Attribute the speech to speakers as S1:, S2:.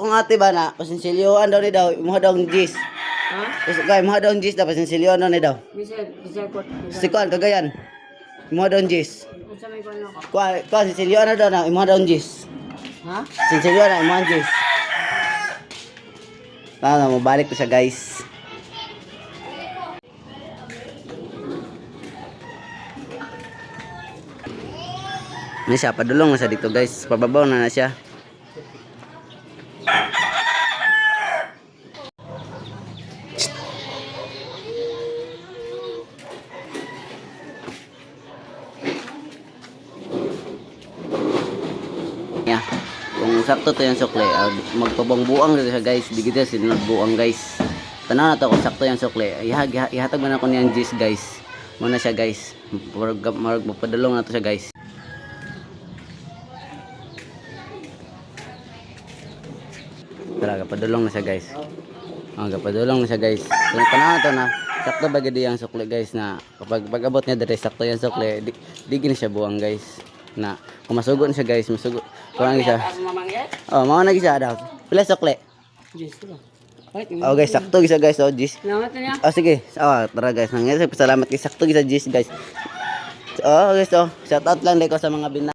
S1: Kung ate ba na, pasinsilyoan daw ni daw, imuha daw ang gis.
S2: Ha?
S1: Kasi kaya imuha daw ang gis daw, pasinsilyoan daw ni daw.
S2: Bisa, bisa ko.
S1: Si Kuan, kagayan. Imuha daw ang gis. Kuan, kuan, sinsilyoan na daw na, imuha daw ang gis.
S2: Ha?
S1: Sinsilyoan na, imuha ang gis. Tama, mabalik ko siya guys. Ano siya, padulong na siya dito guys. Pababaw na na siya. Yeah. Kung sakto to yung sukle, uh, magpabangbuang dito siya guys. Di kita sinagbuang guys. Tanaw na to kung sakto yung sukle. Iha, iha, ihatag mo na ko niyang gis guys. Muna siya guys. Marag, marag, magpadulong na to siya guys. Tara, kapadulong na siya guys. Oh, kapadulong na siya guys. Kung tanaw na to na, sakto ba gadi ang sukle guys na kapag pag abot niya dito, sakto yung sukle, di, di gini siya buwang guys. Na, kung masugot na siya guys, masugot. Kung ano siya. Oh, mga nagisa daw. Pila
S2: ko. Wait,
S1: Oh guys, sakto gisa guys, oh
S2: niya.
S1: Oh sige. Oh, tara guys. Nangyari salamat kay sakto gisa gis guys. Oh guys, oh. Shout out lang dito sa mga bina